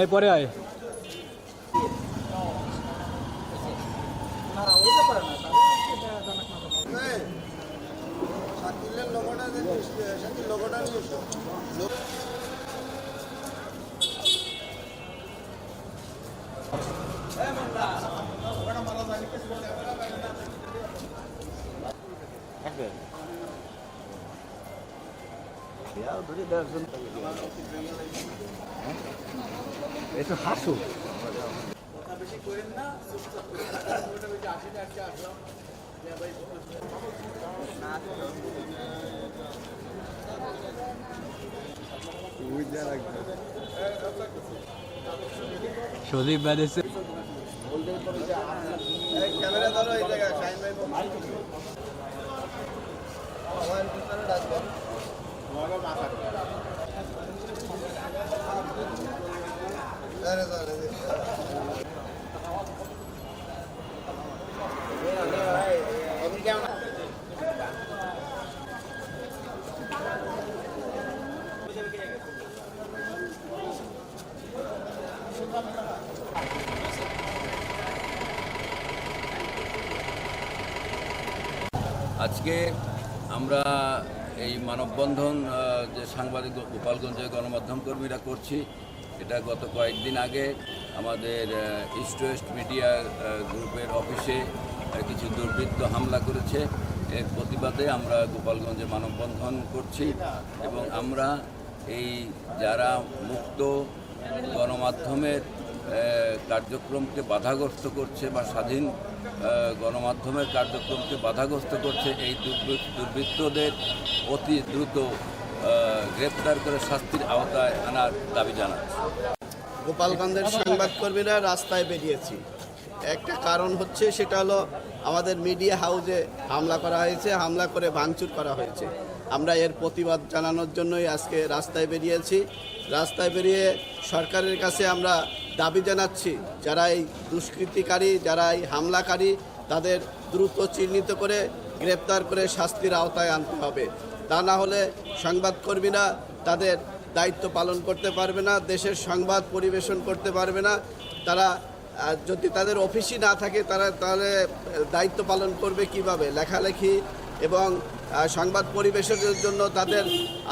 এই পরে আয়। লোগোটা দেখিস একটু হাসু। সদীপ বেড়েছে ক্যামেরা ধরো এই জায়গায় শাইন ভাই আমার পিছনে আজকে আমরা এই মানববন্ধন যে সাংবাদিক গোপালগঞ্জে গণমাধ্যম কর্মীরা করছি এটা গত কয়েকদিন আগে আমাদের ইস্ট ওয়েস্ট মিডিয়া গ্রুপের অফিসে কিছু দুর্বৃত্ত হামলা করেছে। এর প্রতিবাদে আমরা গোপালগঞ্জে মানববন্ধন করছি এবং আমরা এই যারা মুক্ত গণমাধ্যমের কার্যক্রমকে বাধাগ্রস্ত করছে বা স্বাধীন গণমাধ্যমের কার্যক্রমকে বাধাগ্রস্ত করছে, এই দুর্বৃত্তদের অতি দ্রুত গ্রেপ্তার করে শাস্তির আওতায় আনার দাবি জানাচ্ছি গোপালগঞ্জের সংবাদকর্মীরা রাস্তায় বেরিয়েছি। একটা কারণ হচ্ছে সেটা হলো আমাদের মিডিয়া হাউসে হামলা করা হয়েছে, হামলা করে ভাঙচুর করা হয়েছে। আমরা এর প্রতিবাদ জানানোর জন্যই আজকে রাস্তায় বেরিয়েছি। রাস্তায় বেরিয়ে সরকারের কাছে আমরা দাবি জানাচ্ছি, যারা এই দুষ্কৃতিকারী, যারা এই হামলাকারী, তাদের দ্রুত চিহ্নিত করে গ্রেপ্তার করে শাস্তির আওতায় আনতে হবে। তা না হলে সংবাদকর্মীরা তাদের দায়িত্ব পালন করতে পারবে না, দেশের সংবাদ পরিবেশন করতে পারবে না। তারা যদি তাদের অফিসই না থাকে, তারা তাহলে দায়িত্ব পালন করবে কীভাবে? লেখালেখি এবং সংবাদ পরিবেশনের জন্য তাদের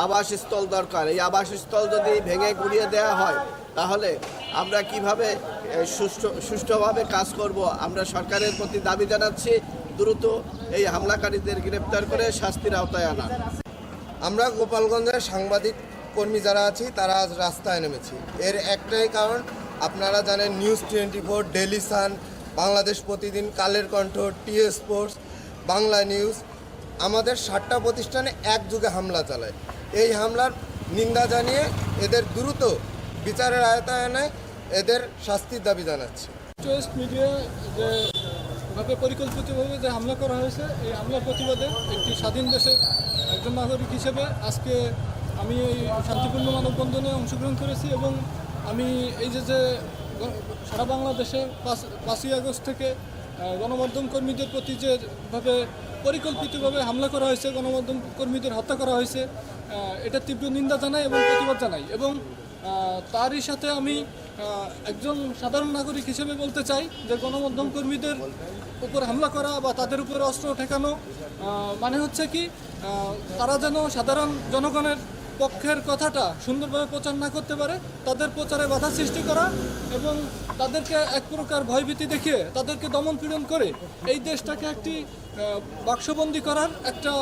আবাসস্থল দরকার। এই আবাসস্থল যদি ভেঙে গুড়িয়ে দেওয়া হয়, তাহলে আমরা কীভাবে সুষ্ঠু, সুষ্ঠুভাবে কাজ করব? আমরা সরকারের প্রতি দাবি জানাচ্ছি, দ্রুত এই হামলাকারীদের গ্রেপ্তার করে শাস্তির আওতায় আনা আমরা গোপালগঞ্জের সাংবাদিক কর্মী যারা আছি, তারা আজ রাস্তায় নেমেছি। এর একটাই কারণ, আপনারা জানেন news twenty four daily sun, Bangladesh Pratidin Kaler Kantho T Sports, Bangla news. আমাদের সাতটা প্রতিষ্ঠানে একযুগে হামলা চালায়। এই হামলার নিন্দা জানিয়ে এদের দ্রুত বিচারের আয়তায় এনে এদের শাস্তির দাবি জানাচ্ছি। মিডিয়া ভাবে পরিকল্পিতভাবে যে হামলা করা হয়েছে, এই হামলার প্রতিবাদে একটি স্বাধীন দেশের একজন নাগরিক হিসেবে আজকে আমি এই শান্তিপূর্ণ মানববন্ধনে অংশগ্রহণ করেছি এবং আমি এই যে যে সারা বাংলাদেশে পাঁচ পাঁচই আগস্ট থেকে গণমাধ্যম কর্মীদের প্রতি যেভাবে পরিকল্পিতভাবে হামলা করা হয়েছে, গণমাধ্যম কর্মীদের হত্যা করা হয়েছে এটা তীব্র নিন্দা জানাই এবং প্রতিবাদ জানাই এবং তারই সাথে আমি একজন সাধারণ নাগরিক হিসেবে বলতে চাই যে গণমাধ্যম কর্মীদের উপর হামলা করা বা তাদের উপর অস্ত্র ঠেকানো মানে হচ্ছে কি তারা যেন সাধারণ জনগণের পক্ষের কথাটা সুন্দরভাবে প্রচার না করতে পারে, তাদের প্রচারে বাধা সৃষ্টি করা এবং তাদেরকে এক প্রকার ভয়ভীতি দেখিয়ে তাদেরকে দমন পীড়ন করে এই দেশটাকে একটি বাক্সবন্দি করার একটা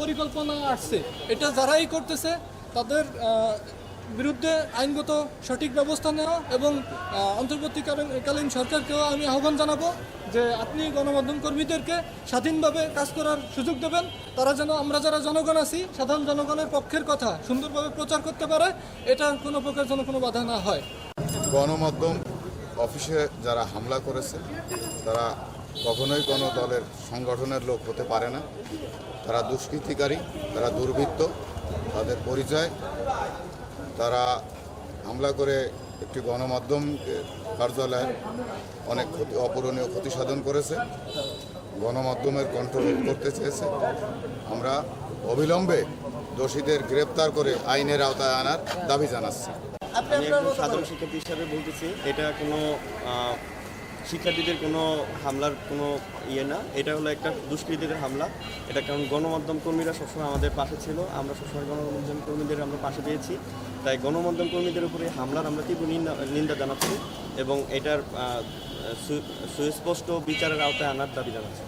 পরিকল্পনা আসছে। এটা যারাই করতেছে, তাদের বিরুদ্ধে আইনগত সঠিক ব্যবস্থা নেওয়া এবং অন্তর্বর্তীকালীন সরকারকেও আমি আহ্বান জানাব যে আপনি গণমাধ্যম কর্মীদেরকে স্বাধীনভাবে কাজ করার সুযোগ দেবেন। তারা যেন, আমরা যারা জনগণ আছি, সাধারণ জনগণের পক্ষের কথা সুন্দরভাবে প্রচার করতে পারে, এটা কোনো প্রকার যেন কোনো বাধা না হয়। গণমাধ্যম অফিসে যারা হামলা করেছে, তারা কখনোই কোনো দলের সংগঠনের লোক হতে পারে না। তারা দুষ্কৃতিকারী, তারা দুর্বৃত্ত, তাদের পরিচয় তারা হামলা করে একটি গণমাধ্যম কার্যালয়ের অনেক ক্ষতি অপূরণীয় ক্ষতি সাধন করেছে। গণমাধ্যমের কন্ট্রোল করতে চেয়েছে। আমরা অবিলম্বে দোষীদের গ্রেপ্তার করে আইনের আওতায় আনার দাবি জানাচ্ছি। আমি একজন সাধারণ। শিক্ষার্থী হিসাবে বলতেছি এটা কোনো শিক্ষার্থীদের কোনো হামলার কোনো ইয়ে না। এটা হলো একটা দুষ্কৃতীদের হামলা। এটা কারণ গণমাধ্যম কর্মীরা সবসময় আমাদের পাশে ছিল। আমরা সবসময় গণমাধ্যম কর্মীদের আমরা পাশে পেয়েছি। তাই গণমাধ্যম কর্মীদের উপরে হামলার আমরা তীব্র নিন্দা জানাচ্ছি এবং এটার সুস্পষ্ট বিচারের আওতায় আনার দাবি জানাচ্ছি।